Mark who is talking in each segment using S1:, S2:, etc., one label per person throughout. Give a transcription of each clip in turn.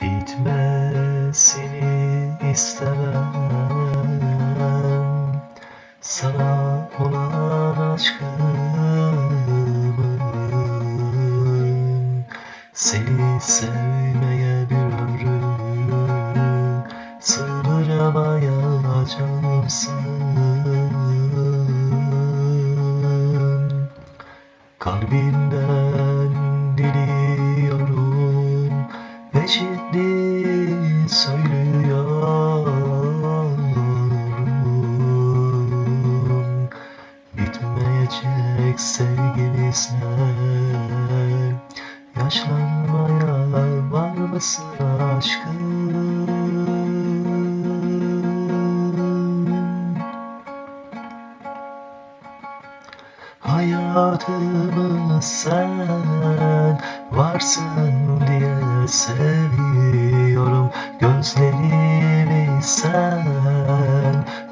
S1: Bitmesini istemem. Sana olan aşkımın Seni sevmeye bir ömrü Sığdıramayacağımsın Kalbimden Bitmeyecek sevgimizle Yaşlanmaya var mısın aşkım? Hayatımı sen varsın diye seviyorum Gözlerimi sen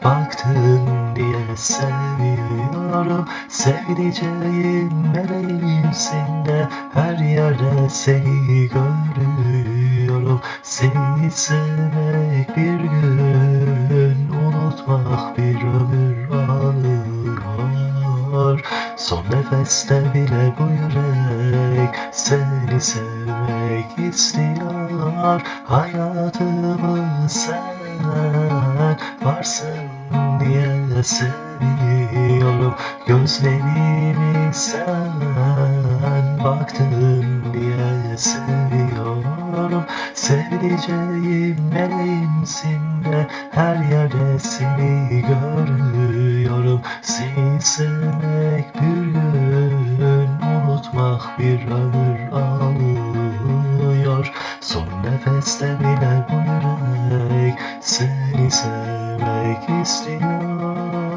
S1: baktın diye seviyorum. Sevdiceğim meleğimsin de her yerde seni görüyorum. Seni sevmek bir gün unutmak bir ömür alıyor. Son nefeste bile bu yürek seni sevmek istiyor. Hayatımı sen varsın diye seviyorum. Gözlerimi sen baktın diye seviyorum. Sevdiceğim meleğimsin de her yerde seni görüyorum. Seni sevmek bir gün unutmak bir ömür alıyor. Son nefeste bile like a star.